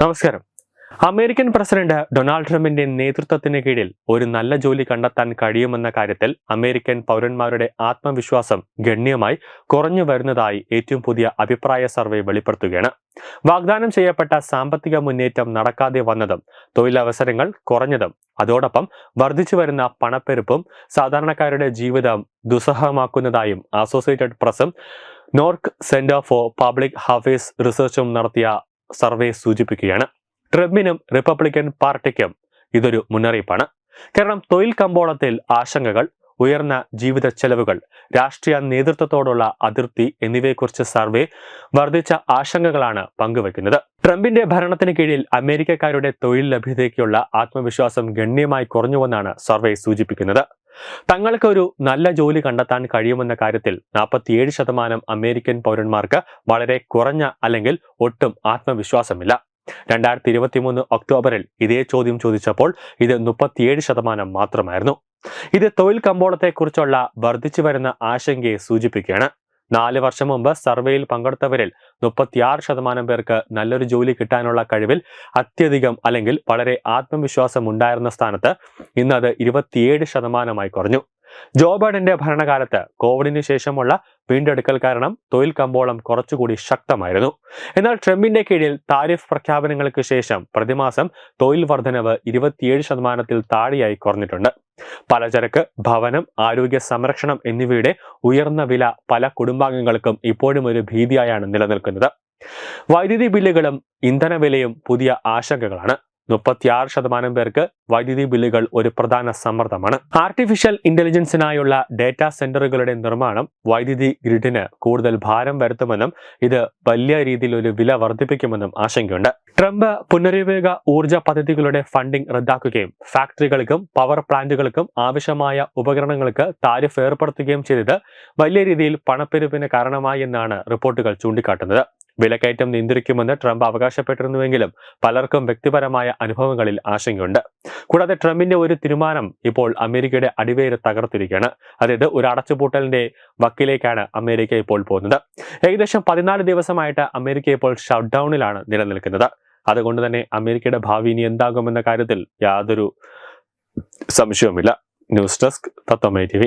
നമസ്കാരം. American president Donald ട്രംപിന്റെ നേതൃത്വത്തിന് കീഴിൽ ഒരു നല്ല ജോലി കണ്ടെത്താൻ കഴിയുമെന്ന കാര്യത്തിൽ അമേരിക്കൻ പൗരന്മാരുടെ ആത്മവിശ്വാസം ഗണ്യമായി കുറഞ്ഞു വരുന്നതായി ഏറ്റവും പുതിയ അഭിപ്രായ സർവേ വെളിപ്പെടുത്തുകയാണ്. വാഗ്ദാനം ചെയ്യപ്പെട്ട സാമ്പത്തിക മുന്നേറ്റം നടക്കാതെ വന്നതും തൊഴിലവസരങ്ങൾ കുറഞ്ഞതും അതോടൊപ്പം വർദ്ധിച്ചു വരുന്ന പണപ്പെരുപ്പും സാധാരണക്കാരുടെ ജീവിതം ദുസ്സഹമാക്കുന്നതായും associated പ്രസും NORC centre for public affairs റിസർച്ചും നടത്തിയ സർവേ സൂചിപ്പിക്കുകയാണ്. ട്രംപിനും റിപ്പബ്ലിക്കൻ പാർട്ടിക്കും ഇതൊരു മുന്നറിയിപ്പാണ്. കാരണം തൊഴിൽ കമ്പോളത്തിൽ ആശങ്കകൾ ഉയർന്ന ജീവിത ചെലവുകൾ രാഷ്ട്രീയ നേതൃത്വത്തോടുള്ള അതിർത്തി എന്നിവയെക്കുറിച്ച് സർവേ വർദ്ധിച്ച ആശങ്കകളാണ് പങ്കുവയ്ക്കുന്നത്. ട്രംപിന്റെ ഭരണത്തിന് കീഴിൽ അമേരിക്കക്കാരുടെ തൊഴിൽ ലഭ്യതയ്ക്കുള്ള ആത്മവിശ്വാസം ഗണ്യമായി കുറഞ്ഞുവെന്നാണ് സർവേ സൂചിപ്പിക്കുന്നത്. തങ്ങൾക്ക് ഒരു നല്ല ജോലി കണ്ടെത്താൻ കഴിയുമെന്ന കാര്യത്തിൽ നാൽപ്പത്തിയേഴ് ശതമാനം അമേരിക്കൻ പൗരന്മാർക്ക് വളരെ കുറഞ്ഞ അല്ലെങ്കിൽ ഒട്ടും ആത്മവിശ്വാസമില്ല. രണ്ടായിരത്തി ഇരുപത്തിമൂന്ന് ഒക്ടോബറിൽ ഇതേ ചോദ്യം ചോദിച്ചപ്പോൾ ഇത് മുപ്പത്തിയേഴ് ശതമാനം മാത്രമായിരുന്നു. ഇത് തൊഴിൽ കമ്പോളത്തെക്കുറിച്ചുള്ള വർദ്ധിച്ചു വരുന്ന ആശങ്കയെ സൂചിപ്പിക്കുകയാണ്. നാല് വർഷം മുമ്പ് സർവേയിൽ പങ്കെടുത്തവരിൽ മുപ്പത്തിയാറ് ശതമാനം പേർക്ക് നല്ലൊരു ജോലി കിട്ടാനുള്ള കഴിവിൽ അത്യധികം അല്ലെങ്കിൽ വളരെ ആത്മവിശ്വാസം ഉണ്ടായിരുന്ന സ്ഥാനത്ത് ഇന്നത് ഇരുപത്തിയേഴ് ശതമാനമായി കുറഞ്ഞു. ജോ ബൈഡന്റെ ഭരണകാലത്ത് കോവിഡിന് ശേഷമുള്ള വീണ്ടെടുക്കൽ കാരണം തൊഴിൽ കമ്പോളം കുറച്ചുകൂടി ശക്തമായിരുന്നു. എന്നാൽ ട്രംപിന്റെ കീഴിൽ താരിഫ് പ്രഖ്യാപനങ്ങൾക്ക് ശേഷം പ്രതിമാസം തൊഴിൽ വർധനവ് ഇരുപത്തിയേഴ് ശതമാനത്തിൽ താഴെയായി കുറഞ്ഞിട്ടുണ്ട്. പലചരക്ക് ഭവനം ആരോഗ്യ സംരക്ഷണം എന്നിവയുടെ ഉയർന്ന വില പല കുടുംബാംഗങ്ങൾക്കും ഇപ്പോഴും ഒരു ഭീതിയായാണ് നിലനിൽക്കുന്നത്. വൈദ്യുതി ബില്ലുകളും ഇന്ധനവിലയും പുതിയ ആശങ്കകളാണ്. മുപ്പത്തിയാറ് ശതമാനം പേർക്ക് വൈദ്യുതി ബില്ലുകൾ ഒരു പ്രധാന സമ്മർദ്ദമാണ്. ആർട്ടിഫിഷ്യൽ ഇന്റലിജൻസിനായുള്ള ഡേറ്റാ സെന്ററുകളുടെ നിർമ്മാണം വൈദ്യുതി ഗ്രിഡിന് കൂടുതൽ ഭാരം വരുത്തുമെന്നും ഇത് വലിയ രീതിയിൽ ഒരു വില വർദ്ധിപ്പിക്കുമെന്നും ആശങ്കയുണ്ട്. ട്രംപ് പുനരുപയോഗ ഊർജ പദ്ധതികളുടെ ഫണ്ടിംഗ് റദ്ദാക്കുകയും ഫാക്ടറികൾക്കും പവർ പ്ലാന്റുകൾക്കും ആവശ്യമായ ഉപകരണങ്ങൾക്ക് താരിഫ് ഏർപ്പെടുത്തുകയും ചെയ്തത് വലിയ രീതിയിൽ പണപ്പെരുപ്പിന് കാരണമായി എന്നാണ് റിപ്പോർട്ടുകൾ ചൂണ്ടിക്കാട്ടുന്നത്. വിലക്കയറ്റം നിയന്ത്രിക്കുമെന്ന് ട്രംപ് അവകാശപ്പെട്ടിരുന്നുവെങ്കിലും പലർക്കും വ്യക്തിപരമായ അനുഭവങ്ങളിൽ ആശങ്കയുണ്ട്. കൂടാതെ ട്രംപിന്റെ ഒരു തീരുമാനം ഇപ്പോൾ അമേരിക്കയുടെ അടിവേര് തകർത്തിരിക്കുകയാണ്. അതായത് ഒരു അടച്ചുപൂട്ടലിന്റെ വക്കിലേക്കാണ് അമേരിക്ക ഇപ്പോൾ പോകുന്നത്. ഏകദേശം പതിനാല് ദിവസമായിട്ട് അമേരിക്ക ഇപ്പോൾ ഷട്ട് ഡൗണിലാണ് നിലനിൽക്കുന്നത്. അതുകൊണ്ട് തന്നെ അമേരിക്കയുടെ ഭാവി ഇനി എന്താകുമെന്ന കാര്യത്തിൽ യാതൊരു സംശയവുമില്ല. News desk തത്വമേ T